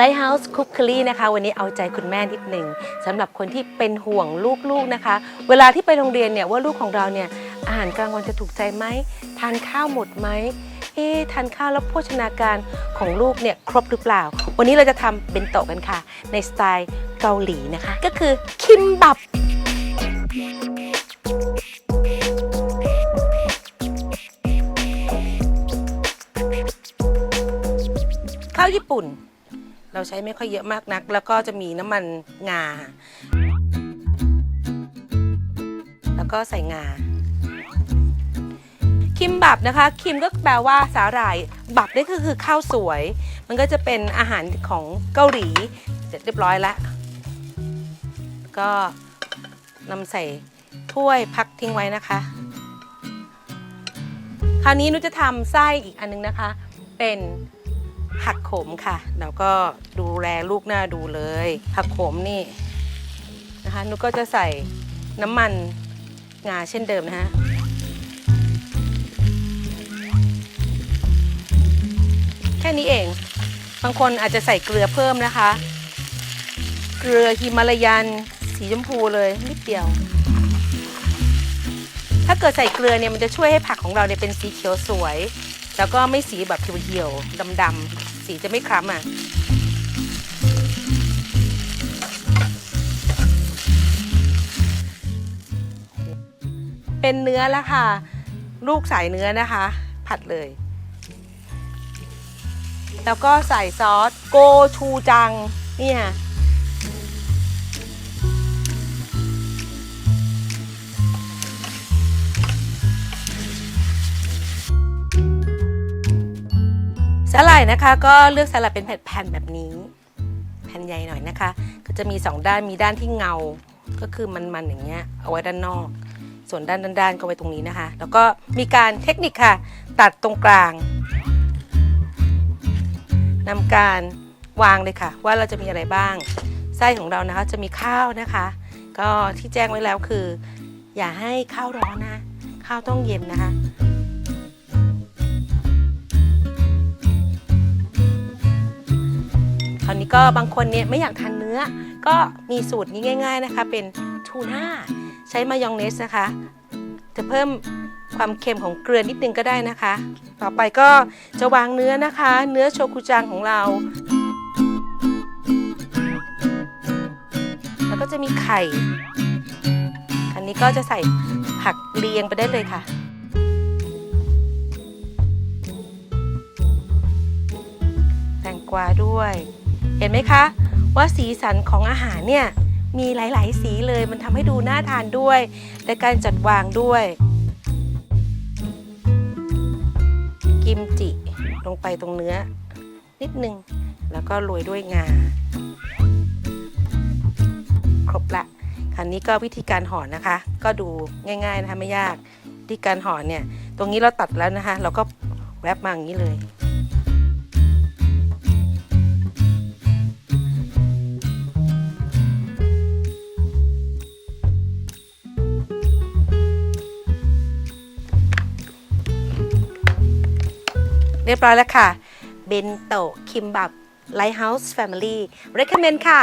Lighthouse Cookery นะคะ วันนี้เอาใจคุณแม่นิดหนึ่งสำหรับคนที่เป็นห่วงลูกๆนะคะ เวลาที่ไปโรงเรียนเนี่ยว่าลูกของเราเนี่ยอาหารกลางวันจะถูกใจไหมทานข้าวหมดไหมเอ๊ทานข้าวแล้วโภชนาการของลูกเนี่ยครบหรือเปล่า วันนี้เราจะทำเบนโตะกันค่ะ ในสไตล์เกาหลีนะคะ ก็คือคิมบับข้าวญี่ปุ่น เราใช้ไม่ค่อยเยอะมากนัก แล้วก็จะมีน้ำมันงา แล้วก็ใส่งา คิมบับนะคะ คิมก็แปลว่าสาหร่าย บับนี่ก็คือข้าวสวย มันก็จะเป็นอาหารของเกาหลี เสร็จเรียบร้อยแล้ว ก็นำใส่ถ้วยพักทิ้งไว้นะคะ คราวนี้นุจะทำไส้อีกอันนึงนะคะ เป็น ผักโขมค่ะ แล้วก็ดูแลลูกหน้าดูเลย ผักโขมนี่นะคะนุก็จะใส่น้ำมันงาเช่นเดิมนะฮะแค่นี้เอง บางคนอาจจะใส่เกลือเพิ่มนะคะ เกลือฮิมาลายัน สีชมพูเลยนิดเดียว ถ้าเกิดใส่เกลือเนี่ยมันจะช่วยให้ผักของเราเนี่ยเป็นสีเขียวสวย แล้วก็ไม่สีแบบเหี่ยวๆดำๆสีจะไม่คล้ำอะเป็นเนื้อแล้วค่ะ ลูกใส่เนื้อนะคะ ผัดเลย แล้วก็ใส่ซอสโกชูจัง เนี่ย สลัดนะคะ ก็เลือกสลัดเป็นแผ่นๆแบบนี้ แผ่นใหญ่หน่อยนะคะ ก็จะมี 2 ด้านมีด้านที่เงา ก็คือมันๆอย่างเงี้ยเอาไว้ด้านนอก ส่วนด้านด้านๆก็ไว้ตรงนี้นะคะ แล้วก็มีการเทคนิคค่ะ ตัดตรงกลางนำการวางเลยค่ะ ว่าเราจะมีอะไรบ้างไส้ของเรานะคะจะมีข้าวนะคะ ก็ที่แจ้งไว้แล้วคือ อย่าให้ข้าวร้อนนะ ข้าวต้องเย็นนะคะ นี้ก็บางคนเนี่ยไม่อยากทานเนื้อ ก็มีสูตรนี้ง่าย ๆนะคะ เป็นทูน่าใช้มายองเนสนะคะ จะเพิ่มความเค็มของเกลือนิดนึงก็ได้นะคะ ต่อไปก็จะวางเนื้อนะคะ เนื้อโชกุจังของเรา แล้วก็จะมีไข่ อันนี้ก็จะใส่ผักเรียงไปได้เลยค่ะแตงกวาด้วย เห็นไหมคะ ว่าสีสันของอาหารเนี่ยมีหลาย ๆ สีเลยมันทำให้ดูน่าทานด้วย และการจัดวางด้วย กิมจิลงไปตรงเนื้อ นิดนึง แล้วก็โรยด้วยงา ครบละคราวนี้ก็วิธีการห่อนะคะ ก็ดูง่าย ๆ นะคะไม่ยากวิธีการห่อเนี่ย ตรงนี้เราตัดแล้วนะคะ เราก็แรปมาอย่างนี้เลย เรียบร้อยแล้วค่ะ เบนโตคิมบับไลท์เฮาส์แฟมิลี่ recommend ค่ะ